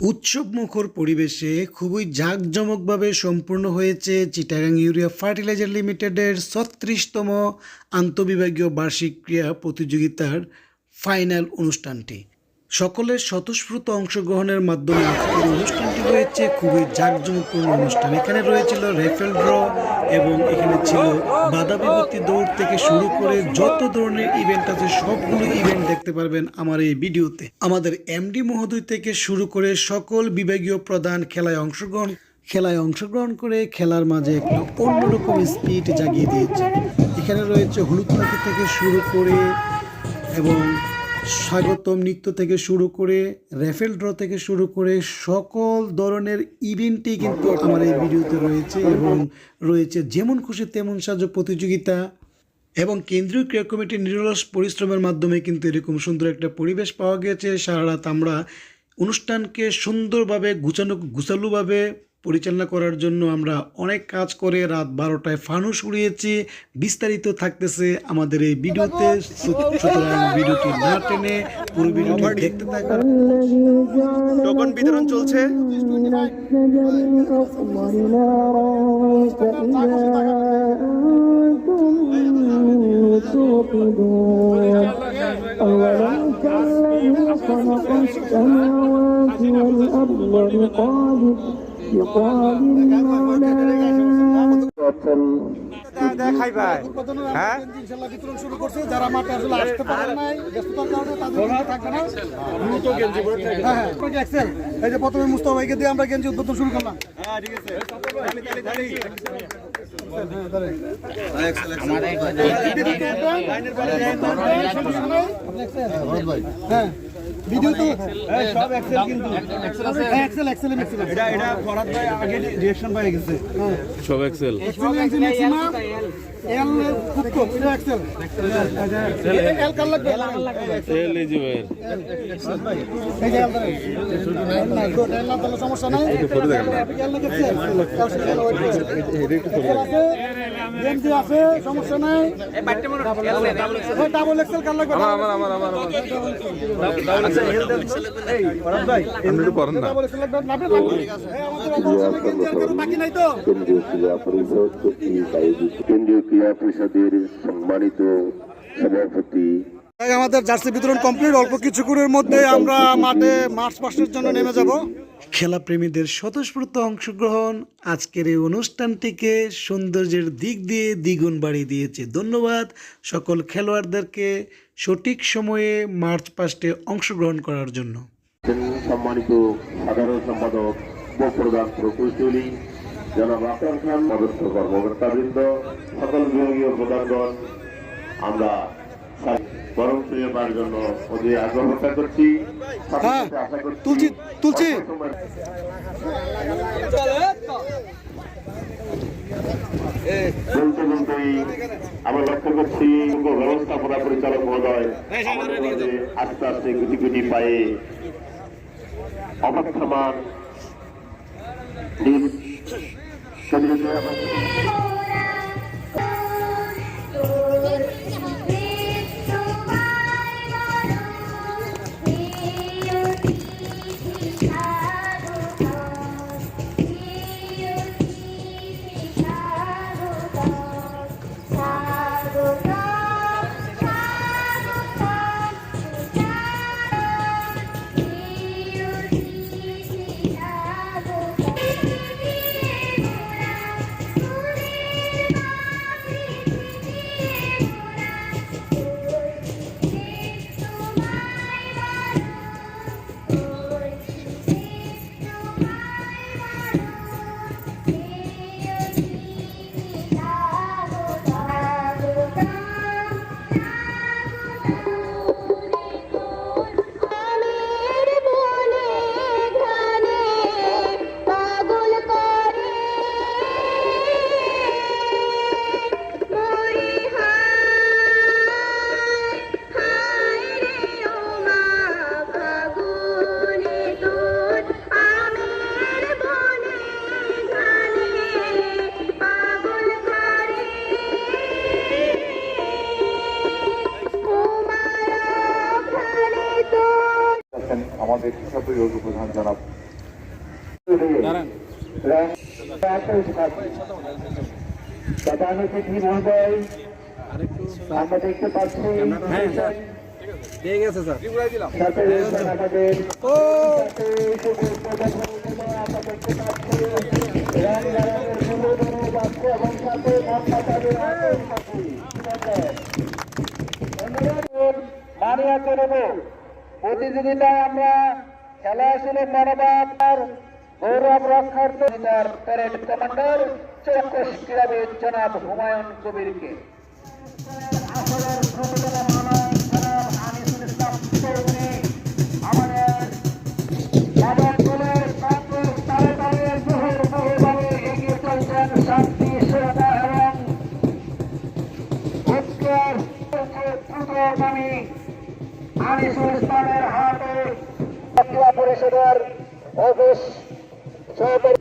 উৎসব মুখর পরিবেশে খুবই জাঁকজমকভাবে সম্পূর্ণ হয়েছে চিটাগাং ইউরিয়া ফার্টিলাইজার লিমিটেডের ছত্রিশতম আন্তবিভাগীয় বার্ষিক ক্রীড়া প্রতিযোগিতার ফাইনাল অনুষ্ঠানটি। সকলের স্বতঃস্ফূর্ত অংশগ্রহণের মাধ্যমে আজকের অনুষ্ঠানটি হয়েছে খুবই জাঁকজমকপূর্ণ অনুষ্ঠান। এখানে রয়েছিল রেফেল ড্র এবং এখানে ছিল বাধা বিপত্তি দৌড় থেকে শুরু করে যত ধরনের ইভেন্ট আছে, সবগুলো ইভেন্ট দেখতে পারবেন আমার এই ভিডিওতে। আমাদের এমডি মহোদয় থেকে শুরু করে সকল বিভাগীয় প্রধান খেলায় অংশগ্রহণ খেলায় অংশগ্রহণ করে খেলার মাঝে একটা অন্যরকম স্পিড জাগিয়ে দিয়েছে। এখানে রয়েছে হলুদ থেকে শুরু করে এবং স্বাগতম নৃত্য থেকে শুরু করে রেফেল ড্র থেকে শুরু করে সকল ধরনের ইভেন্টই কিন্তু আমার এই ভিডিওতে রয়েছে এবং রয়েছে যেমন খুশি তেমন সাজো প্রতিযোগিতা এবং কেন্দ্রীয় ক্রীড়া কমিটির নিরলস পরিশ্রমের মাধ্যমে কিন্তু এরকম সুন্দর একটা পরিবেশ পাওয়া গেছে সারা রাত আমরা অনুষ্ঠানকে সুন্দরভাবে, গুছানো গুছালুভাবে পরিচালনা করার জন্য আমরা অনেক কাজ করে রাত বারোটায় ফানুস উড়িয়েছি বিস্তারিত থাকতেছে আমাদের এই ভিডিওতে সু- সুতরাং ভিডিওটি না টেনে পুরো ভিডিওটি দেখতে থাকুন টোকন বিতরণ চলছে أولم كالذي خلق السماوات والأرض بقادر بقادر على দেখাই ভাই হ্যাঁ ইনশাল্লাহ বিতরণ শুরু করছে যারা মাঠে আসলে আসতে এই যে প্রথমে মুস্তফা ভাইকে দিয়ে আমরা গেঞ্জি উদ্বোধন শুরু করলাম হ্যাঁ ঠিক আছে ভিডিও তো সব এক্সেল কিন্তু এক্সেল এক্সেল ম্যাক্সিমাম এটা এটা ফরাদ ভাই আগে রিয়েকশন পেয়ে গেছে সব এক্সেল এক্সেল ম্যাক্সিমাম এল খুব কম এটা এক্সেল এল কার লাগবে এল এই যে ভাইয়ের এই যে এল ধরে নাই গুড এল না তাহলে সমস্যা নাই ফটো দেখেন এল লাগছে এল সেটা আছে গেমজি আছে সমস্যা নাই এই ডাবল এক্সেল কার লাগবে আমার আমার আমার আমার আমাদের কেন্দ্রীয় ক্রীড়া পরিষদের সম্মানিত সভাপতি জার্সি বিতরণ কমপ্লিট। অল্প কিছুক্ষণের মধ্যে আমরা মাঠে মার্চ পাস্টের জন্য নেমে যাব। খেলা প্রেমীদের স্বতঃস্ফূর্ত অংশগ্রহণ আজকের এই অনুষ্ঠানটিকে সৌন্দর্যের দিক দিয়ে দ্বিগুণ বাড়িয়ে দিয়েছে। ধন্যবাদ সকল খেলোয়াড়দেরকে। সঠিক সময়ে মার্চ পাস্টে অংশগ্রহণ করার জন্য। সম্মানিত সাধারণ সম্পাদক উপপ্রধান প্রকৌশলী জনাব খান পদস্থ কর্মকর্তাবৃন্দ সকল বিভাগীয় প্রধানগণ আমরা গরম শুয়ে পাওয়ার জন্য অতি আগ্রহ করছি। হ্যাঁ, আশা করছি তুলছি, তুলছি। বলতে বলতেই আমরা লক্ষ্য করছি ব্যবস্থাপনা পরিচালক মহোদয় আস্তে আস্তে গুটি গুটি পায়ে অপেক্ষমান শরীরে মহোদয় আমরা দেখতে পাচ্ছি। ঠিক আছে স্যার। আমাদের সাথী মানিয়া করব প্রতিযোগিতায় আমরা খেলা আসলে মনোভাব আর গৌরব রক্ষার্থে প্যারেড কমান্ডার চৌকস ক্রীড়াবিদ জনাব হুমায়ুন কবিরকে। আনিসুল ইসলামের হাতে। পরিষদের অফিস সহকারী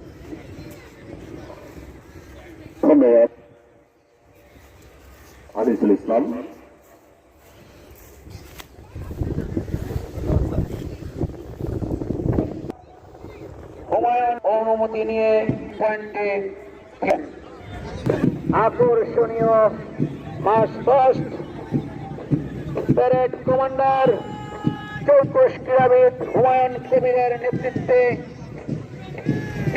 অনুমতি নিয়ে পয়েন্টে আকর্ষণীয় মাস ফার্স্ট প্যারেড কমান্ডার চৌকস ক্রীড়াবিদ হুমায়ুন কবিরের নেতৃত্বে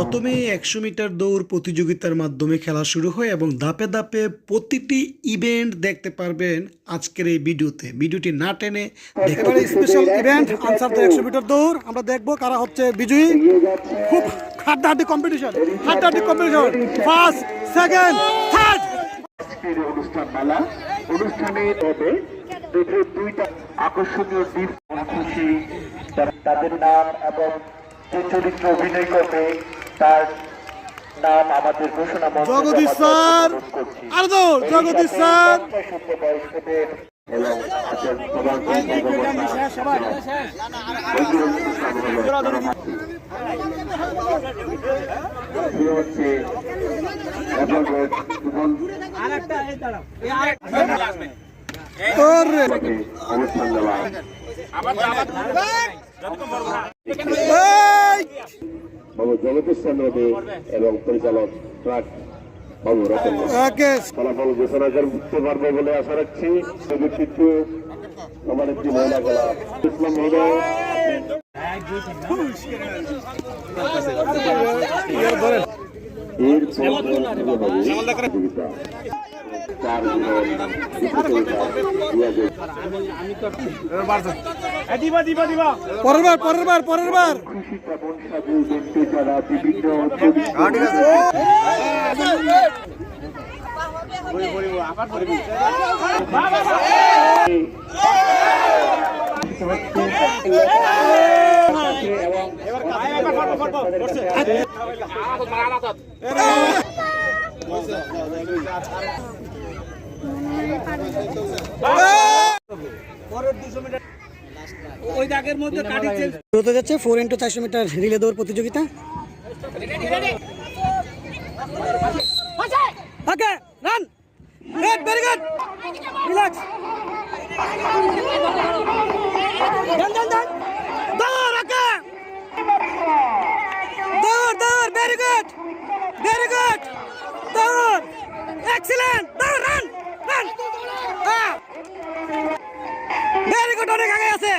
প্রথমে একশো মিটার দৌড় প্রতিযোগিতার মাধ্যমে খেলা শুরু হয় এবং ধাপে ধাপে প্রতিটি ইভেন্ট দেখতে পারবেন আজকের এই ভিডিওতে। ভিডিওটি না টেনে দেখতে স্পেশাল ইভেন্ট আনসার তো একশো মিটার দৌড় আমরা দেখব কারা হচ্ছে বিজয়ী। খুব হাড্ডাহাড্ডি কম্পিটিশন হাড্ডাহাড্ডি কম্পিটিশন ফার্স্ট সেকেন্ড থার্ড অনুষ্ঠান মালা অনুষ্ঠানে হবে দুইটা আকর্ষণীয় দ্বীপ খুশি তাদের নাম এবং চরিত্র অভিনয় করবে তার নাম আমাদের ঘোষণা জগদীশ স্যার! আর জগদীশ স্যার! দেওয়া। এই! বাবু জগদীশ চন্দ্র দে এবং পরিচালক ট্রাক বাবু রতন ফলাফল ঘোষণা করতে পারব বলে আশা রাখছি। ব্যক্তিত্ব আমার একটি মহিলা খেলা। ইসলাম মহোদয়। এর প্রতিযোগিতা। চার পরের বার পরের বার পরের বার খুশি হতে যাচ্ছে ফোর ইন্টু চারশো মিটার রিলে দৌড় প্রতিযোগিতা। Okay run good very good relax done done done দৌড় ওকে দৌড় দৌড় ভেরি গুড ভেরি গুড দৌড় এক্সিলেন্ট দৌড় রান ভেরি গুড অনেক আগে আছে।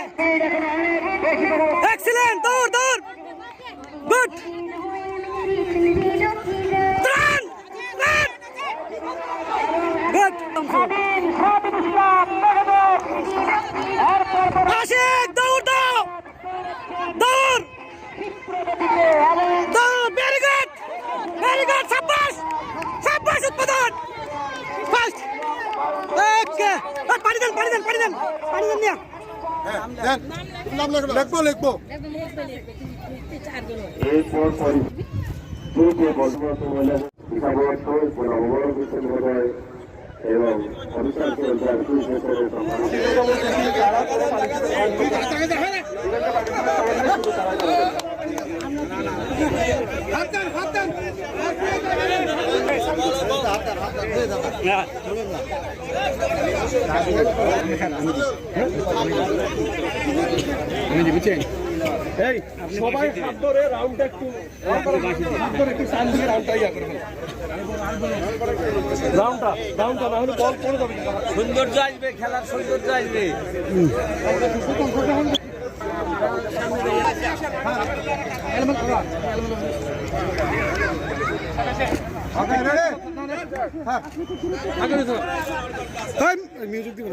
এক্সিলেন্ট দৌড় দৌড়। গুড রান পানি দেন পানি দেন পানি দেন নিয়া নাম লিখব লিখব লিখব পরি। শুরুতে বর্তমান মহিলা হিসাবে নববরণ কৃষ্ণ মহোদয় এবং অনুষ্ঠান করেছেন সবাই হাত ধরে রাউন্ডটা একটু হাত ধরে একটু টান দিয়ে রাউন্ডটা ইয়া করে ফেলো। রাউন্ডটা রাউন্ডটা না হলে বল পড়ে যাবে সৌন্দর্য আসবে খেলার সৌন্দর্য আসবে। মিউজিক দিব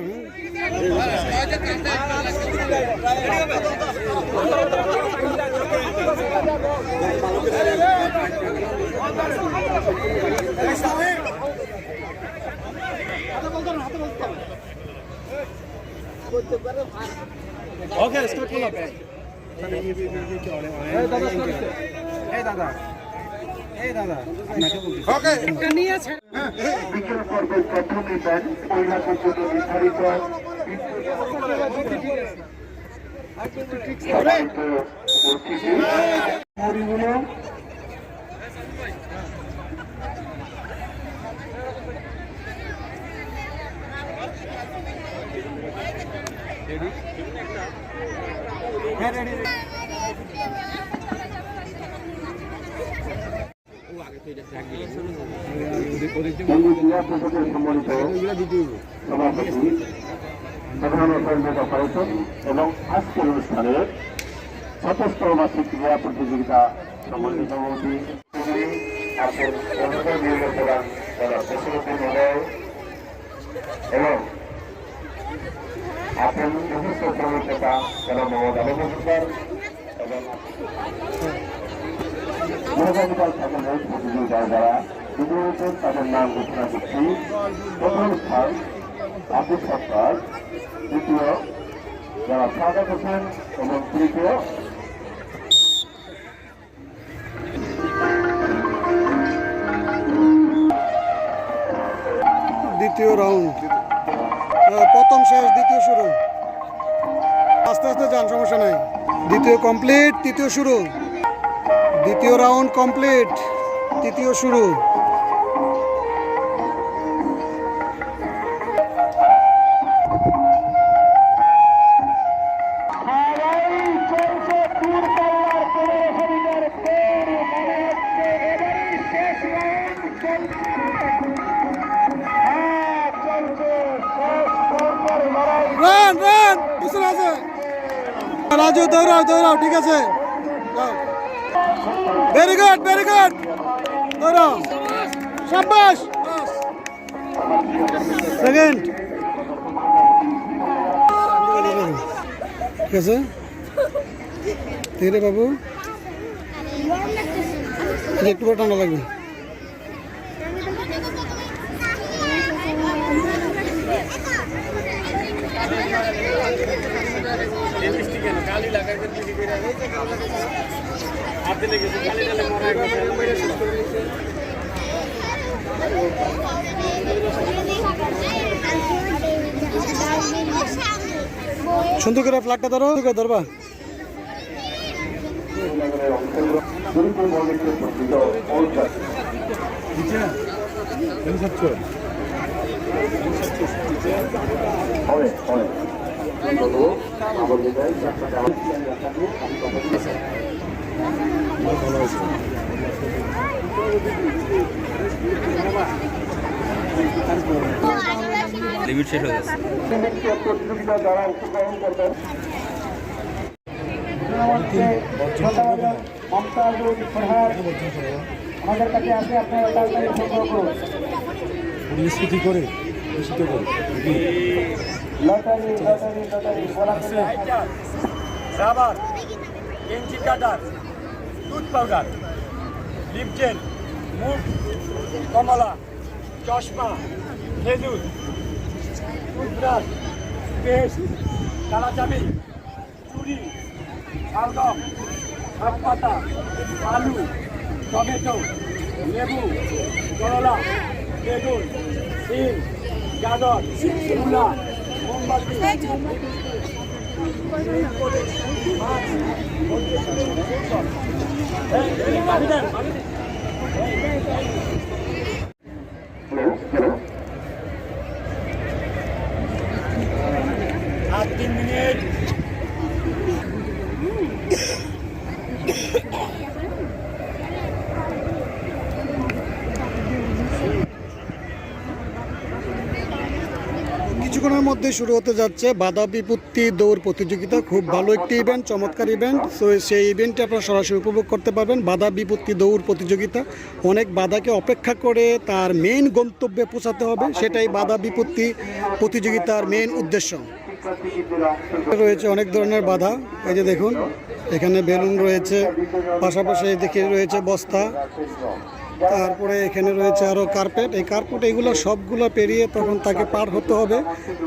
ওকে স্টার্ট করলাম দাদা বিকেল পর্বের প্রথম ইভেন্ট মহিলাদের জন্য নির্ধারিত সম্মানিত উপস্থিতি পরিগুলো বন্ধু ক্রীড়া পরিষদের সম্মানিত সভাপতি প্রধান অতিথি অপারেশন এবং আজকের অনুষ্ঠানের সতস্ত্র মাসিক ক্রীড়া প্রতিযোগিতা সম্মানিত সভাপতি এবং আছেন বিশিষ্ট প্রবর্ততা যারা মোহাম্মদ আলম এবং মেধাবিকাল সকলের প্রতিযোগিতায় যারা বিজয়ী হয়েছেন তাদের নাম ঘোষণা করছি। প্রথম স্থান আব্দুল সরকার, দ্বিতীয় যারা সাদা হোসেন এবং তৃতীয় দ্বিতীয় রাউন্ড। প্রথম শেষ, দ্বিতীয় শুরু। আস্তে আস্তে যান, সমস্যা নাই। দ্বিতীয় কমপ্লিট, তৃতীয় শুরু। দ্বিতীয় রাউন্ড কমপ্লিট তৃতীয় শুরু। রাজু দৌড়াও দৌড়াও ঠিক আছে। ভেরি গুড ভেরি গুড সাব্বাস সেকেন্ড ঠিক আছে ঠিক আছে বাবু একটু বড় ঠান্ডা লাগবে সুন্দর করে ফ্ল্যাগটা ধরো ধরবা। হবে লিমিট শেষ হয়ে গেছে। প্রতিযোগিতা যারা অংশগ্রহণ করবেন আমাদের কাছে আছে আপনারা তাড়াতাড়ি সংগ্রহ করুন লটারি লটারি লটারি বলা রাবার কেঞ্চি কাটার। দুধ পাউডার লিপ জেল মুখ কমলা চশমা খেজুর টুথব্রাশ পেস্ট কালাচাবি চুরি শালগম শাক পাতা আলু টমেটো লেবু করলা বেগুন সিম গাজর মূলা মোমবাতি এই, এই, পানি দেন, পানি দেন। হ্যালো হ্যালো আর তিন মিনিট কিছুক্ষণের মধ্যে শুরু হতে যাচ্ছে বাধা বিপত্তি দৌড় প্রতিযোগিতা। খুব ভালো একটি ইভেন্ট চমৎকার ইভেন্ট তো সেই ইভেন্টটি আপনারা সরাসরি উপভোগ করতে পারবেন। বাধা বিপত্তি দৌড় প্রতিযোগিতা। অনেক বাধাকে অপেক্ষা করে তার মেইন গন্তব্যে পৌঁছাতে হবে। সেটাই বাধা বিপত্তি প্রতিযোগিতার মেইন উদ্দেশ্য। রয়েছে অনেক ধরনের বাধা। এই যে দেখুন, এখানে বেলুন রয়েছে। পাশাপাশি দেখে রয়েছে বস্তা। তারপরে এখানে রয়েছে আরও কার্পেট এই কার্পেট এগুলো সবগুলো পেরিয়ে তখন তাকে পার হতে হবে।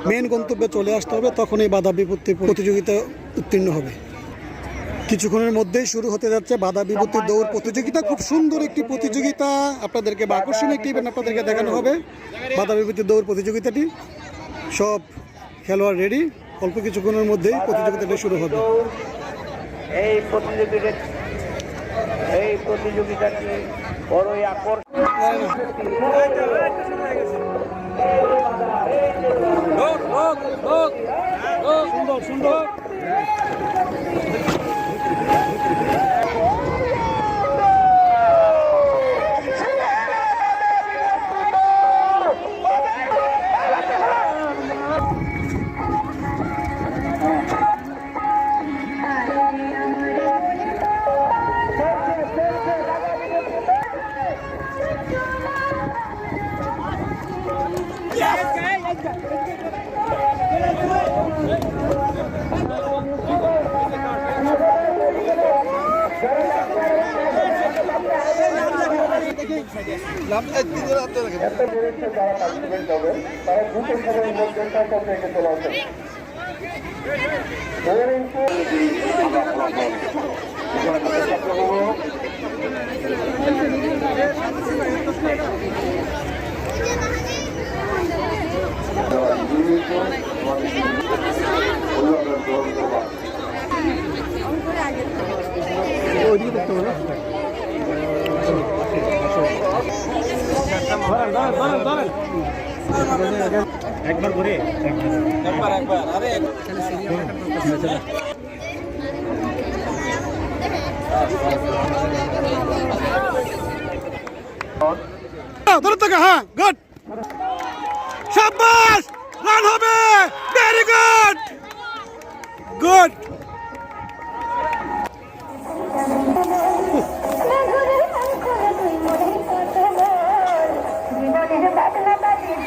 মেন গন্তব্যে চলে আসতে হবে তখন এই বাধা বিপত্তি প্রতিযোগিতা উত্তীর্ণ হবে। কিছুক্ষণের মধ্যেই শুরু হতে যাচ্ছে বাধা বিপত্তি দৌড় প্রতিযোগিতা। খুব সুন্দর একটি প্রতিযোগিতা। আপনাদেরকে বা আকর্ষণীয় একটি ইভেন্ট আপনাদেরকে দেখানো হবে। বাধা বিপত্তি দৌড় প্রতিযোগিতাটি। সব খেলোয়াড় রেডি অল্প কিছুক্ষণের মধ্যেই প্রতিযোগিতাটি শুরু হবে। এই প্রতিযোগিতা এই প্রতিযোগিতাটি বড়ই আকর্ষণ। সুন্দর সুন্দর। একটা বেরোচ্ছে যারা পার্টিসিপেন্ট হবে তারা দ্রুত সময়ের মধ্যে সকল থেকে চলে আসবে একবার একবার আরে ধরে গুড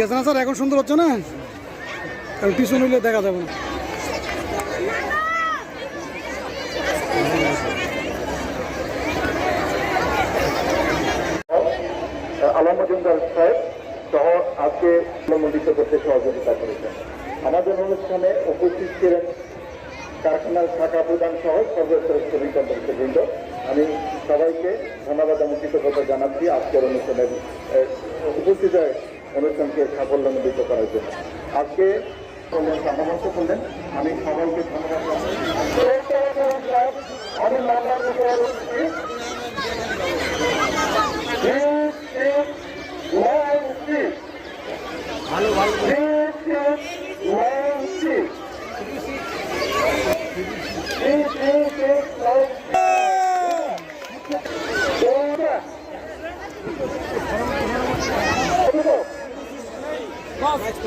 ঠিক আছে না স্যার? এখন সুন্দর হচ্ছে না? কারণ পিছন হইলে দেখা যাবে না। আলম মজুমদার সাহেব সহ আজকে অনুমোদিত করতে সহযোগিতা করেছেন। আমাদের অনুষ্ঠানে উপস্থিত ছিলেন কারখানার শাখা প্রধান সহ সর্বস্তরের শ্রমিক বৃন্দ আমি সবাইকে ধন্যবাদ এবং কৃতজ্ঞতা জানাচ্ছি আজকের অনুষ্ঠানের উপস্থিত অনুষ্ঠানকে সাফল্যমণ্ডিত করার জন্য। আজকে করলেন করলেন আমি সবাইকে ধন্যবাদ আমি ভালো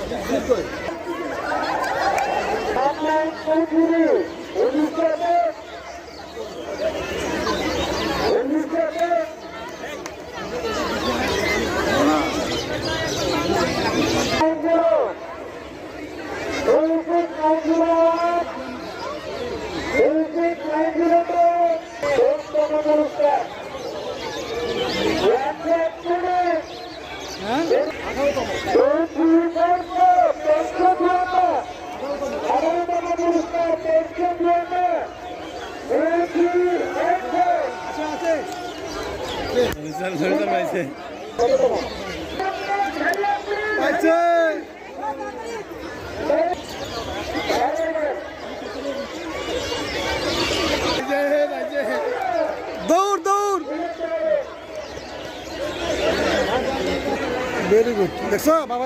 দৌড় দৌড়। ভেরি গুড দেখছ? বাবা।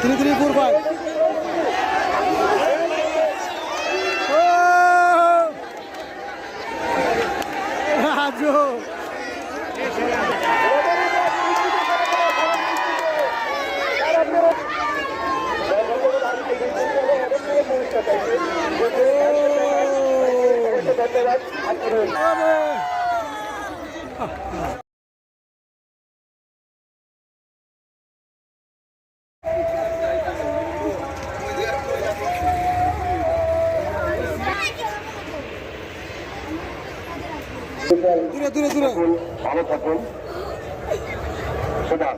Three three four five Raju দূরে দূরে দূরে। ভালো থাকুন। খুদা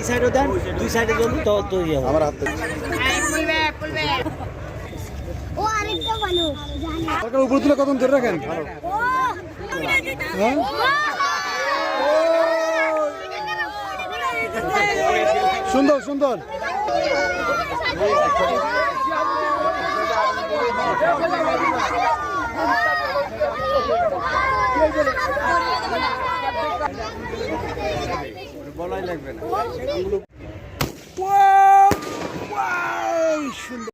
এই সাইডে দেন দুই সাইডে জলদি তো তো ইয়ে হবে। আমার হাতে. ও আরেকটা ভালো জানি সরকার উপরে তুলে কত ধরে রাখেন হ্যাঁ সুন্দর সুন্দর বলাই লাগবে না। সুন্দর